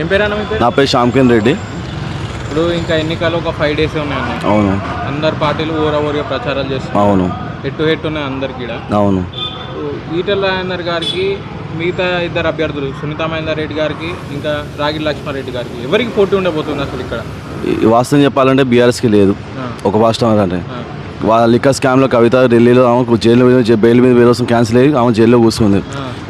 ఏం పేరు అన్న నా పేరు శ్యామ్కిన్ రెడ్డి. ఇప్పుడు ఇంకా ఎన్నికలు ఒక ఫైవ్ డేస్ ఉన్నాయన్న అవును. అందరు పార్టీలు ఊర ఊరిగా ప్రచారాలు చేస్తున్నారు. అవును. హెడ్ టు హెడ్ ఉన్నాయి అందరికి అవును. ఈటల రాజేందర్ గారికి మిగతా ఇద్దరు అభ్యర్థులు సునీత మహేందర్ రెడ్డి గారికి ఇంకా రాగి లక్ష్మారెడ్డి గారికి ఎవరికి పోటీ ఉండబోతుంది అసలు ఇక్కడ? వాస్తవం చెప్పాలంటే బీఆర్ఎస్కి లేదు. ఒక వాస్తవం అంటే వాళ్ళ లిక్కర్ స్కామ్లో కవిత ఢిల్లీలో ఆమె జైలు మీద బెయిల్ మీద వేరే కోసం క్యాన్సిల్ అయ్యి ఆమె జైల్లో కూర్చుంది.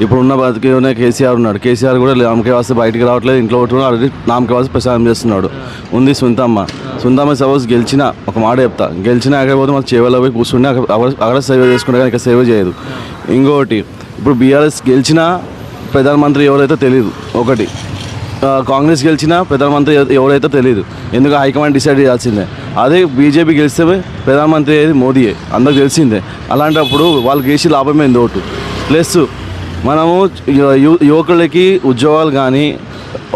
ఇప్పుడు ఉన్న బతికి కేసీఆర్ ఉన్నాడు. కేసీఆర్ కూడా నామకే వస్తే బయటికి రావట్లేదు ఇంట్లో ఉంటున్నాడు ఆల్రెడీ నామకే వస్తే ప్రచారం చేస్తున్నాడు. ఉంది సుంతమ్మ. సుంతమ్మ సపోజ్ గెలిచిన ఒక మాట చెప్తా. గెలిచిన ఎక్కడ పోతే మాకు చేవలో పోయి కూర్చుంటే అక్కడ అక్కడ- సేవ చేసుకుంటే కానీ ఇక్కడ సేవ చేయదు. ఇంకోటి ఇప్పుడు బీఆర్ఎస్ గెలిచిన ప్రధానమంత్రి ఎవరైతే తెలియదు ఒకటి. కాంగ్రెస్ గెలిచినా ప్రధానమంత్రి ఎవరైతే తెలియదు ఎందుకు హైకమాండ్ డిసైడ్ చేయాల్సిందే? అదే బీజేపీ గెలిస్తే ప్రధానమంత్రి అయ్యేది మోదీయే. అందరికి తెలిసిందే. అలాంటప్పుడు వాళ్ళకి వేసి లాభమైంది ఓటు? ప్లస్ మనము యువకులకి ఉద్యోగాలు కానీ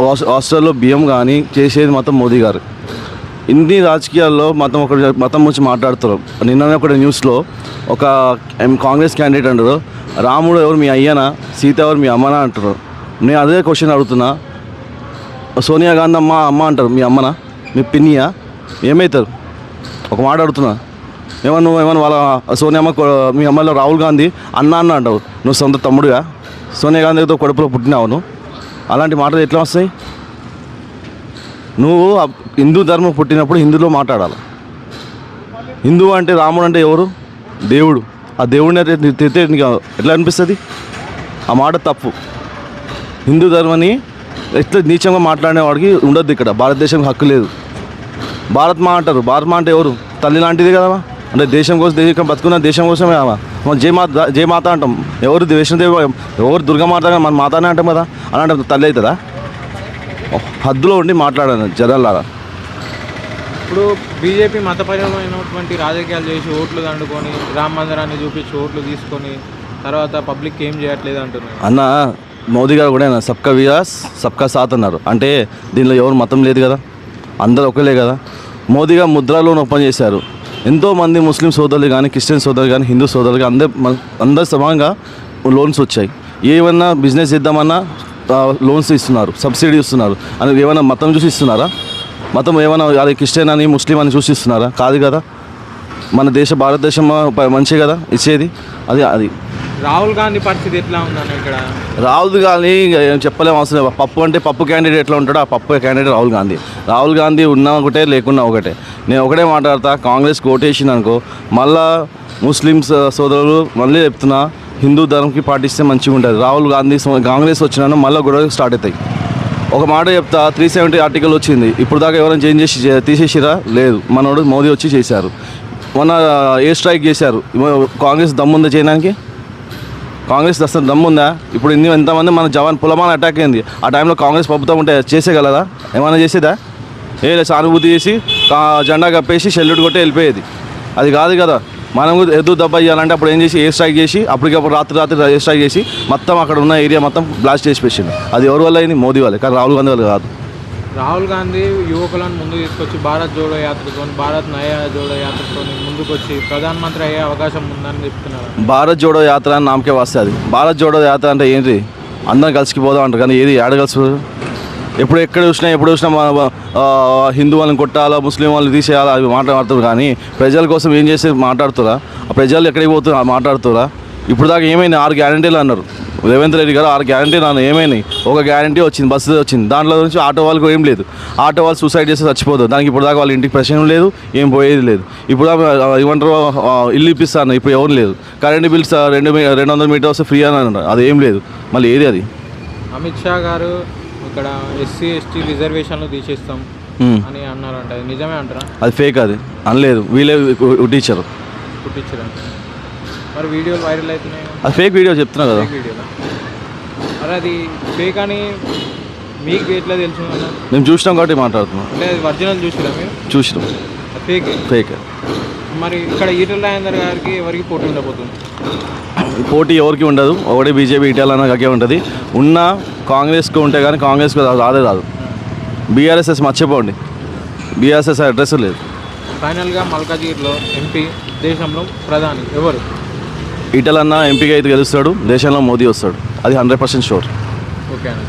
హాస్- హాస్టల్లో బియ్యం కానీ చేసేది మతం మోదీ గారు. ఇన్ని రాజకీయాల్లో మతం ఒకటి మతం గురించి మాట్లాడుతారు నిన్ననే ఒకటి న్యూస్లో ఒక కాంగ్రెస్ క్యాండిడేట్ అంటారు రాముడు ఎవరు మీ అయ్యనా సీత ఎవరు మీ అమ్మనా అంటారు. నేను అదే క్వశ్చన్ అడుగుతున్నా. సోనియా గాంధీ అమ్మ అమ్మ అంటారు మీ అమ్మనా మీ పిన్నియా? ఏమవుతారు ఒక మాట అడుగుతున్నా. ఏమన్నా నువ్వు ఏమన్నా వాళ్ళ సోనియా అమ్మ మీ అమ్మాయిలో రాహుల్ గాంధీ అన్న అన్న అంటావు. నువ్వు సొంత తమ్ముడుగా సోనియా గాంధీతో కడుపులో పుట్టినావు నువ్వు. అలాంటి మాటలు ఎట్లా వస్తాయి? నువ్వు హిందూ ధర్మం పుట్టినప్పుడు హిందూలో మాట్లాడాలి. హిందూ అంటే రాముడు అంటే ఎవరు? దేవుడు. ఆ దేవుడిని అయితే నీకు ఎట్లా అనిపిస్తుంది? ఆ మాట తప్పు. హిందూ ధర్మని ఎట్లా నీచంగా మాట్లాడేవాడికి ఉండొద్దు ఇక్కడ. భారతదేశం హక్కు లేదు. భారత్ మా అంటారు భారత్ మా అంటే ఎవరు? తల్లి లాంటిది కదా అంటే దేశం కోసం దేశం బతుకున్న దేశం కోసమే ఆమె. మన జయ మాత జయ మాత అంటాం. ఎవరు వైష్ణోదేవి ఎవరు దుర్గామాత మన మాతానే అంటాం కదా. అలాంటి తల్లి అవుతుందా? హద్దులో ఉండి మాట్లాడాను జనాలారా ఇప్పుడు బీజేపీ మతపరమైనటువంటి రాజకీయాలు చేసి ఓట్లు దండుకొని రామ మందిరాన్ని చూపించి ఓట్లు తీసుకొని తర్వాత పబ్లిక్ ఏం చేయట్లేదు అంటున్నారు. అన్న మోదీ గారు కూడా సబ్కా వికాస్ సబ్కా సాత్ అన్నారు. అంటే దీనిలో ఎవరు మతం లేదు కదా. అందరూ ఒకలే కదా. మోదీ గారు ముద్రా లోన్ ఓపెన్ చేశారు. ఎంతోమంది ముస్లిం సోదరులు కానీ క్రిస్టియన్ సోదరులు కానీ హిందూ సోదరులు కానీ అందరు అందరు సమానంగా లోన్స్ వచ్చాయి. ఏమన్నా బిజినెస్ చేద్దామన్నా లోన్స్ ఇస్తున్నారు సబ్సిడీ ఇస్తున్నారు. అని ఏమైనా మతం చూసి ఇస్తున్నారా? మతం ఏమైనా అది క్రిస్టియన్ అని ముస్లిం అని చూసి ఇస్తున్నారా? కాదు కదా. మన దేశ భారతదేశం మంచి కదా ఇచ్చేది? అది అది. రాహుల్ గాంధీ పరిస్థితి ఎట్లా ఉందన్న ఇక్కడ? రాహుల్ గాంధీ చెప్పలేం అవసరం. పప్పు అంటే పప్పు క్యాండిడేట్ ఎట్లా ఉంటాడో ఆ పప్పు క్యాండిడేట్ రాహుల్ గాంధీ. రాహుల్ గాంధీ ఉన్నా ఒకటే లేకున్నా ఒకటే. నేను ఒకటే మాట్లాడతా కాంగ్రెస్ కోటేషన్ అనుకో మళ్ళా ముస్లిమ్స్ సోదరులు మళ్ళీ చెప్తున్నా హిందూ ధర్మంకి పాటిస్తే మంచిగా ఉంటుంది. రాహుల్ గాంధీ కాంగ్రెస్ వచ్చినా మళ్ళీ గొడవ స్టార్ట్ అవుతాయి. ఒక మాట చెప్తా త్రీ సెవెంటీ ఆర్టికల్ వచ్చింది. ఇప్పుడు దాకా ఎవరైనా చేంజ్ చేసి తీసేసిరా లేదు. మనోడు మోదీ వచ్చి చేశారు. మొన్న ఏ స్ట్రైక్ చేశారు? కాంగ్రెస్ దమ్ముందా చేయడానికి? కాంగ్రెస్ అసలు దమ్ముందా? ఇప్పుడు ఇన్ని ఎంతమంది మన జవాన్ పులమాన అటాక్ అయింది. ఆ టైంలో కాంగ్రెస్ ప్రభుత్వం ఉంటే చేసేగలదా ఏమైనా చేసేదా? ఏ సానుభూతి చేసి ఆ జెండా కప్పేసి షెల్యూట్ కొట్టి వెళ్ళిపోయేది. అది కాదు కదా. మనం కూడా ఎద్దు దెబ్బ ఇవ్వాలంటే అప్పుడు ఏం చేసి ఏ స్ట్రైక్ చేసి అప్పటికప్పుడు రాత్రి రాత్రి ఏ స్ట్రైక్ చేసి మొత్తం అక్కడ ఉన్న ఏరియా మొత్తం బ్లాస్ట్ చేసి పెట్టింది అది ఎవరి వల్ల అయింది? మోదీ వల్లే. కానీ రాహుల్ గాంధీ వల్ల కాదు. రాహుల్ గాంధీ యువకులను ముందు తీసుకొచ్చి భారత్ జోడో యాత్రతో భారత్ నయా జోడో యాత్రతో ముందుకొచ్చి ప్రధానమంత్రి అయ్యే అవకాశం ఉందని చెప్తున్నారు. భారత్ జోడో యాత్ర అని నామకే వస్తుంది. భారత్ జోడో యాత్ర అంటే ఏంటి? అందరం కలిసి పోదాం అంటారు కానీ ఏది ఏడ కలిసి ఎప్పుడు ఎక్కడ చూసినా ఎప్పుడు చూసినా మన హిందువులను హిందూ వాళ్ళని కొట్టాలా ముస్లిం వాళ్ళని తీసేయాలా అవి మాట్లాడుతారు కానీ ప్రజల కోసం ఏం చేసి మాట్లాడుతురా? ఆ ప్రజలు ఎక్కడికి పోతున్నారు మాట్లాడుతురా? ఇప్పుడు దాకా ఏమైంది? ఆరు గ్యారంటీలు అన్నారు. రేవంత్ రెడ్డి గారు ఆరు గ్యారంటీలు అన్నారు ఏమైనాయి ఒక గ్యారంటీ వచ్చింది బస్సు వచ్చింది దాంట్లో నుంచి ఆటో వాళ్ళకు ఏం లేదు ఆటో వాళ్ళు సూసైడ్ చేస్తే చచ్చిపోదు దానికి ఇప్పుడు దాకా వాళ్ళ ఇంటికి ప్రశ్న లేదు ఏం పోయేది లేదు ఇప్పుడు ఏమంటారు ఇల్లు ఇప్పిస్తాను ఇప్పుడు ఎవరు లేదు కరెంట్ బిల్స్ రెండు రెండు వందల మీటర్ వస్తే ఫ్రీ అని అన్నారు అది ఏం లేదు మళ్ళీ ఏది అది అమిత్ షా గారు ఇక్కడ ఎస్సీ ఎస్టీ రిజర్వేషన్లు తీసేస్తాం. అని అన్నారంట నిజమే అంటారా అది ఫేక్ అది అనలేదు వీళ్ళే టీచర్ పుట్టించరా మరి వీడియోలు వైరల్ అవుతున్నాయి. అది ఫేక్ వీడియో చెప్తున్నా కదా. వీడియోలో? మరి అది ఫేక్ అని మీకు ఎట్లా తెలుసు అన్న? మేము చూసినాం కాబట్టి మాట్లాడుతున్నాం. అంటే అది ఒరిజినల్ చూసిరా మీరు? చూసినాం. అది ఫేక్ ఫేక్ మరి ఇక్కడ ఈటల రాజేందర్ గారికి ఎవరికి పోటీ ఉండబోతుంది? పోటీ ఎవరికి ఉండదు? ఒకటి బీజేపీ ఇటాలన్న కాకే ఉంటుంది. ఉన్న కాంగ్రెస్కి ఉంటే కానీ కాంగ్రెస్కి రాదే రాదు. బీఆర్ఎస్ఎస్ మర్చిపోండి. బీఆర్ఎస్ఎస్ అడ్రస్ లేదు. ఫైనల్గా మల్కాజ్గిరిలో ఎంపీ దేశంలో ప్రధాని ఎవరు? ఇటలన్న ఎంపీగా అయితే గెలుస్తాడు దేశంలో మోదీ వస్తాడు. అది హండ్రెడ్ పర్సెంట్ షూర్. ఓకే అన్న